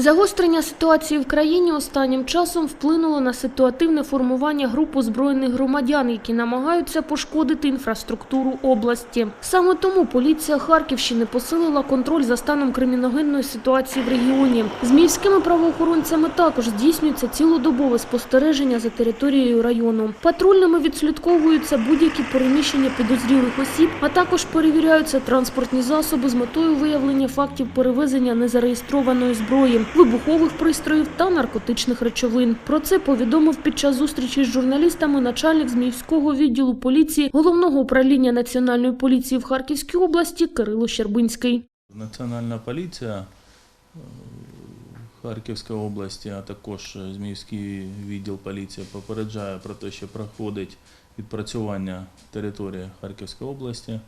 Загострення ситуації в країні останнім часом вплинуло на ситуативне формування груп озброєних громадян, які намагаються пошкодити інфраструктуру області. Саме тому поліція Харківщини посилила контроль за станом криміногенної ситуації в регіоні. Зміївськими правоохоронцями також здійснюється цілодобове спостереження за територією району. Патрульними відслідковуються будь-які переміщення підозрілих осіб, а також перевіряються транспортні засоби з метою виявлення фактів перевезення незареєстрованої зброї, вибухових пристроїв та наркотичних речовин. Про це повідомив під час зустрічі з журналістами начальник Зміївського відділу поліції головного управління національної поліції в Харківській області Кирило Щербинський. Національна поліція е, Харківської області, а також Зміївський відділ поліції попереджає про те, що проходить відпрацювання території Харківської області,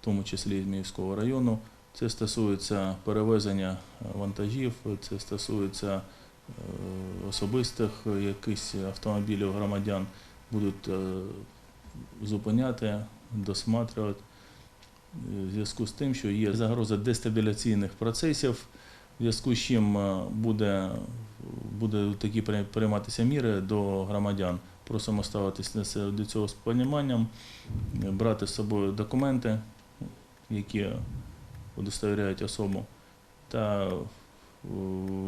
в тому числі Зміївського району. Це стосується перевезення е, вантажів, це стосується е, особистих якихось автомобілів громадян будуть е, зупиняти, досматривати в зв'язку з тим, що є загроза дестабіляційних процесів, в зв'язку з чим буде, буде такі при- прийматися міри до громадян. Просимо це до цього з поніманням, брати з собою документи, які удостовіряють особу, та е,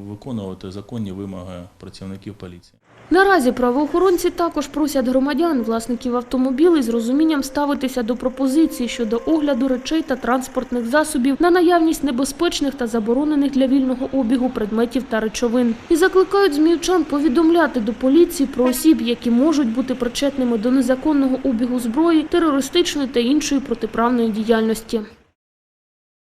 виконувати законні вимоги працівників поліції. Наразі правоохоронці також просять громадян, власників автомобілів з розумінням ставитися до пропозицій щодо огляду речей та транспортних засобів на наявність небезпечних та заборонених для вільного обігу предметів та речовин. І закликають зміївчан повідомляти до поліції про осіб, які можуть бути причетними до незаконного обігу зброї, терористичної та іншої протиправної діяльності.